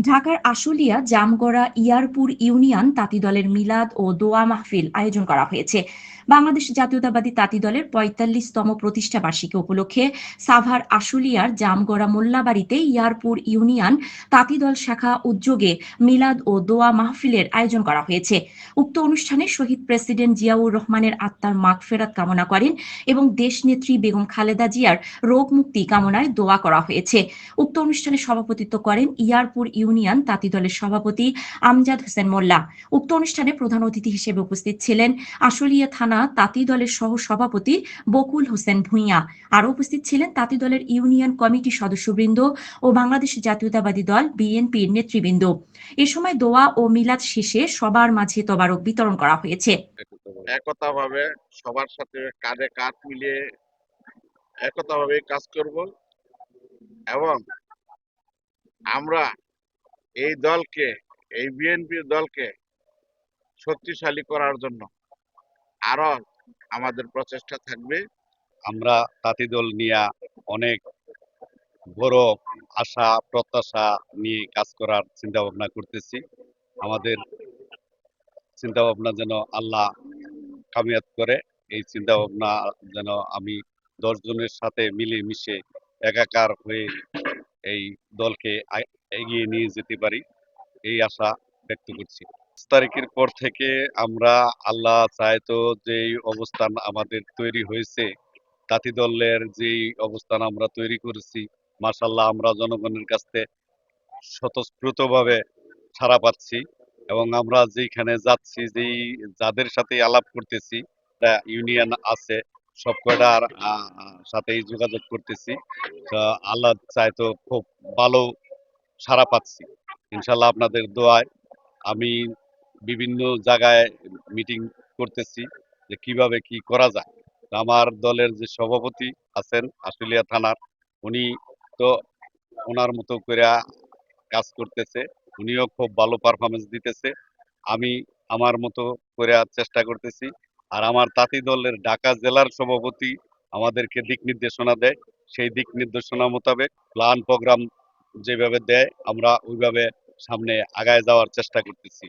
ঢাকার আশুলিয়া জামগড়া ইয়ারপুর ইউনিয়ন তাঁতি দলের মিলাদ ও দোয়া মাহফিল আয়োজন করা হয়েছে। বাংলাদেশ জাতীয়তাবাদী তাঁতি দলের পঁয়তাল্লিশতম প্রতিষ্ঠা বার্ষিকী উপলক্ষে সাভার আশুলিয়ার জামগড়া মোল্লাবাড়িতে ইয়ারপুর ইউনিয়ন তাঁতি দল শাখা উদ্যোগে মিলাদ ও দোয়া মাহফিলের আয়োজন করা হয়েছে। উক্ত অনুষ্ঠানে শহীদ প্রেসিডেন্ট জিয়াউর রহমানের আত্মার মাগফেরাত কামনা করেন এবং দেশনেত্রী বেগম খালেদা জিয়ার রোগ মুক্তি কামনায় দোয়া করা হয়েছে। উক্ত অনুষ্ঠানে সভাপতিত্ব করেন ইয়ারপুর ইউনিয়ন তাঁতি দলের সভাপতি আমজাদ হোসেন মোল্লা। উক্ত অনুষ্ঠানে প্রধান অতিথি হিসেবে উপস্থিত ছিলেন আশুলিয়া থানা তাঁতি দলের সহ সভাপতি বকুল হোসেন ভূঁইয়া। আরও উপস্থিত ছিলেন তাঁতি দলের ইউনিয়ন কমিটি সদস্যবৃন্দ ও বাংলাদেশ জাতীয়তাবাদী দল বিএনপির নেতৃবৃন্দ। এ সময় দোয়া ও মিলাদ শেষে সবার মাঝে তবারক বিতরণ করা হয়েছে। একতা ভাবে সবার সাথে কাঁধে কাঁধ মিলিয়ে একতা ভাবে কাজ করব এবং আমরা এই দলকে, এই বিএনপির দলকে শক্তিশালী করার জন্য আরও আমাদের প্রচেষ্টা থাকবে। আমরা তাঁতি দল নিয়ে অনেক বড় আশা, প্রত্যাশা নিয়ে কাজ করার চিন্তা ভাবনা করতেছি। আমাদের চিন্তা ভাবনা যেন আল্লাহ কামিয়াত করে, এই চিন্তা ভাবনা যেন আমি দশ জনের সাথে মিলে মিশে একাকার হয়ে এই দলকে এগিয়ে নিয়ে যেতে পারি, এই আশা ব্যক্ত করছি। তারিখের পর থেকে আমরা আল্লাহ চায় তো যেই অবস্থান আমাদের তৈরি হয়েছে, তাঁতি দলের যেই অবস্থান আমরা তৈরি করেছি মার্শাল্লাহ আমরা জনগণের কাছে স্বতঃস্ফূর্তভাবে সাড়া পাচ্ছি এবং আমরা যেখানে যাচ্ছি, যেই যাদের সাথে আলাপ করতেছি ইউনিয়ন আছে, সব কয়টার সাথেই যোগাযোগ করতেছি আল্লাহ চায় তো খুব ভালো সাড়া পাচ্ছি। ইনশাল্লাহ আপনাদের দোয়ায় আমি বিভিন্ন জায়গায় মিটিং করতেছি যে কীভাবে কি করা যায়। আমার দলের যে সভাপতি আছেন আশুলিয়া থানার, উনি তো ওনার মতো করে কাজ করতেছে, উনিও খুব ভালো পারফরমেন্স দিতেছে। আমি আমার মতো করে চেষ্টা করতেছি আর আমার তাঁতি দলের ঢাকা জেলার সভাপতি আমাদেরকে দিক নির্দেশনা দেয়। সেই দিক নির্দেশনা মোতাবেক প্ল্যান প্রোগ্রাম যেভাবে দেয়, আমরা ওইভাবে সামনে আগায় যাওয়ার চেষ্টা করতেছি।